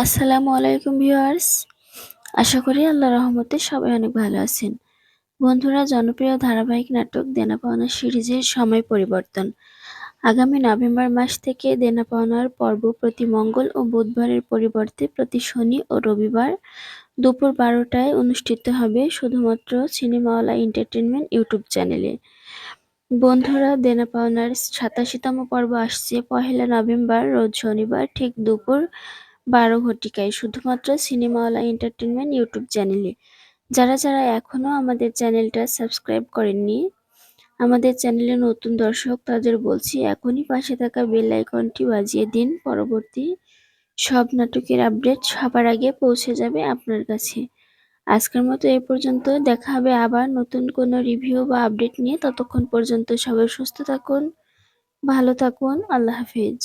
আসসালামু আলাইকুম ভিউয়ার্স। আশা করি আল্লাহ রহমতে সবাই অনেক ভালো আছেন। বন্ধুরা, জনপ্রিয় ধারাবাহিক নাটক দেনা পাওনা সিরিজের সময় পরিবর্তন। আগামী নভেম্বর মাস থেকে দেনা পাওনার পর্ব প্রতি মঙ্গল ও বুধবারের পরিবর্তে প্রতি শনি ও রবিবার দুপুর বারোটায় অনুষ্ঠিত হবে শুধুমাত্র সিনেমাওয়ালা এন্টারটেনমেন্ট ইউটিউব চ্যানেলে। বন্ধুরা, দেনা পাওনার সাতাশিতম পর্ব আসছে পহেলা নভেম্বর, রোজ শনিবার ঠিক দুপুর বারো ঘটিকায়, শুধুমাত্র সিনেমাওয়ালা এন্টারটেনমেন্ট ইউটিউব চ্যানেলে। যারা যারা এখনও আমাদের চ্যানেলটা সাবস্ক্রাইব করেননি, আমাদের চ্যানেলে নতুন দর্শক, তাদের বলছি এখনই পাশে থাকা বেল আইকনটি বাজিয়ে দিন। পরবর্তী সব নাটকের আপডেট সবার আগে পৌঁছে যাবে আপনার কাছে। আজকের মতো এই পর্যন্ত। দেখা হবে আবার নতুন কোনো রিভিউ বা আপডেট নিয়ে। ততক্ষণ পর্যন্ত সবাই সুস্থ থাকুন, ভালো থাকুন। আল্লাহ হাফিজ।